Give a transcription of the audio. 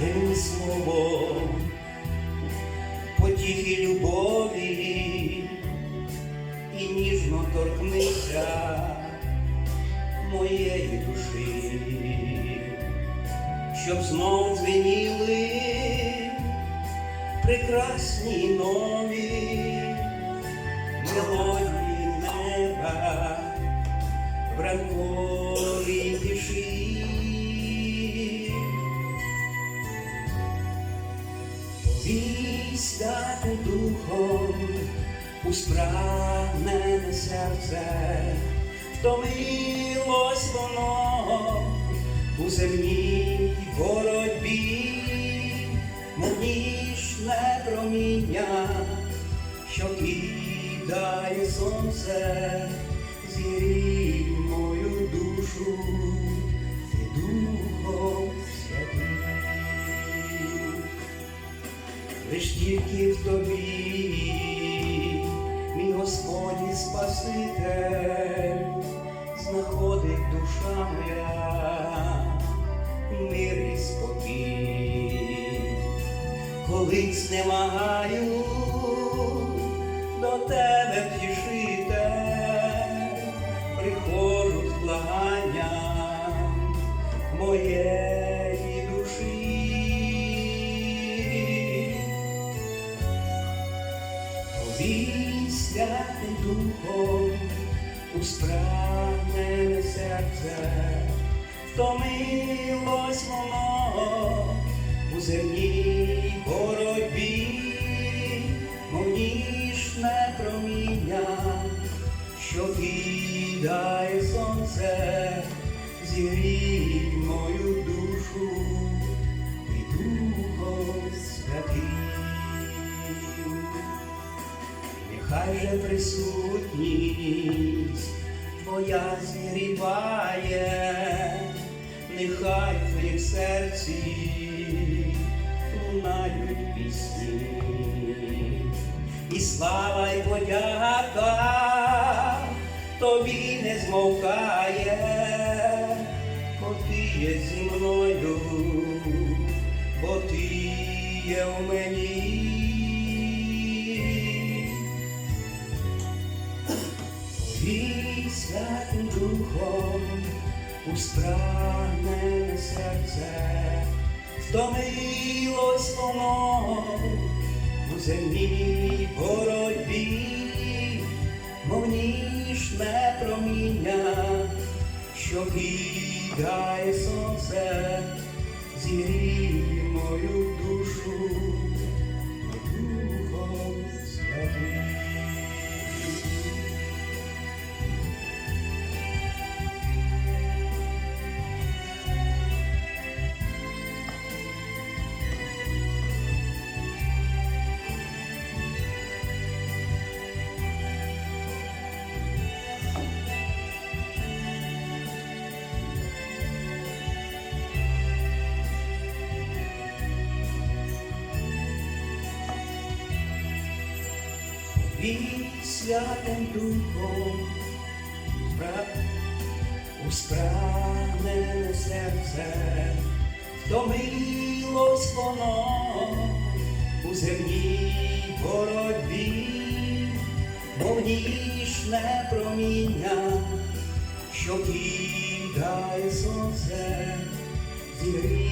щирим словом, потіхи любові і ніжно торкнися моєї душі, щоб знов дзвеніли прекрасні нові мелодії неба в ранковій Вістати духом у спрагнене серце, втомилось воно у земній боротьбі, мов проміння, що кидає сонце, лиш тільки в тобі, мій Господь і Спаситель, знаходить душа моя, мир і спокій, коли знемагаю до тебе втішите, приходжу з благанням моєї Повістяти духом у спрагнене серце, втомилось воно у земній боротьбі, мов ніжне проміння, що кидає сонце, зігрій Нехай же присутність твоя зігріває, нехай в твоїм серці лунають пісні, і слава й подяка тобі не змовкає, бо ти є зі мною, бо ти є у мені. Твій святим духом у спрагнене серце, втомилось воно у земній боротьбі, мов ніжне проміння, що кидає сонце, зігрій святим духом у спрагнене серце втомилось воно у земній боротьбі, мов ніжне проміння, що кидає сонце, мою